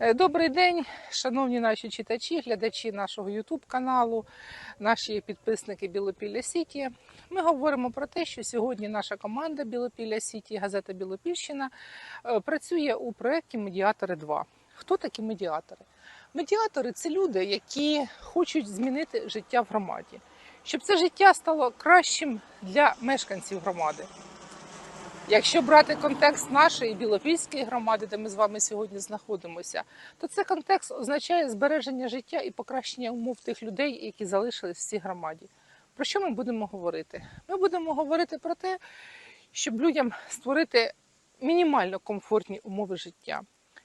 Е, Добрий день, шановні наші читачі, глядачі нашого Ютуб каналу, наші підписники Білопілля Сіті. Ми говоримо про те, що сьогодні наша команда Білопілля Сіті, газета Білопільщина, е, працює у проєкті Медіатори 2. Хто такі медіатори? Медіатори це люди, які хочуть змінити життя в громаді, щоб це життя стало кращим для мешканців громади. Якщо брати контекст нашої білопільської громади, де ми з вами сьогодні знаходимося, то це контекст означає збереження життя і покращення умов тих людей, які залишились в цій громаді. Про що ми будемо говорити? Ми будемо говорити про те, щоб людям створити мінімально комфортні умови життя,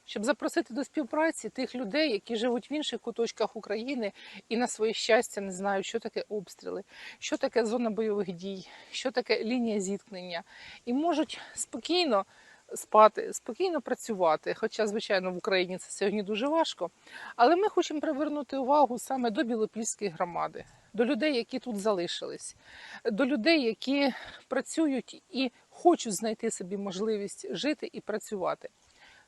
щоб запросити до співпраці тих людей, які живуть в інших куточках України і на своє щастя не знають, що таке обстріли, що таке зона бойових дій, що таке лінія зіткнення, і можуть спокійно спати, спокійно працювати. Хоча, звичайно, в Україні це сьогодні дуже важко. Але ми хочемо привернути увагу саме до Білопільської громади, до людей, які тут залишились, до людей, які працюють і хочуть знайти собі можливість жити і працювати.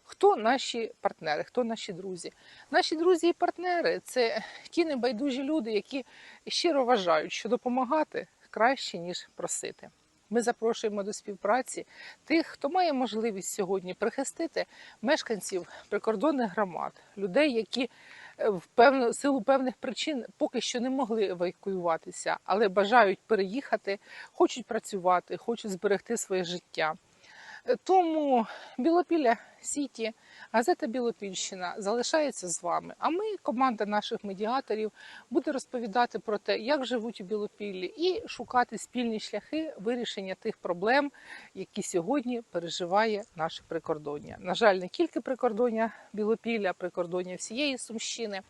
Хто наші партнери, хто наші друзі? Наші друзі і партнери це ті небайдужі люди, які щиро вважають, що допомагати краще, ніж просити. Ми запрошуємо до співпраці тих, хто має можливість сьогодні прихистити мешканців прикордонних громад, людей, які е, в певну силу певних причин поки що не могли евакуюватися, але бажають переїхати, хочуть працювати, хочуть зберегти своє життя. Тому Білопілля Сіті, газета Білопільщина залишається з вами. А ми, команда наших медіаторів, буде розповідати про те, як живуть у Білопіллі, і шукати спільні шляхи вирішення тих проблем, які сьогодні переживає наше прикордоння. На жаль, не тільки прикордоння Білопілля, а прикордоння всієї Сумщини.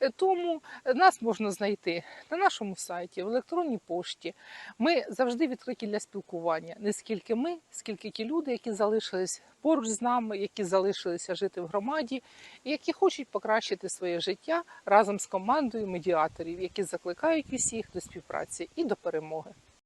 Е, Тому нас можна знайти на нашому сайті, в електронній пошті. Ми завжди відкриті для спілкування. Не скільки ми, скільки ті люди, які залишились поруч з нами, які залишилися жити в громаді, і які хочуть покращити своє життя разом з командою медіаторів, які закликають усіх до співпраці і до перемоги.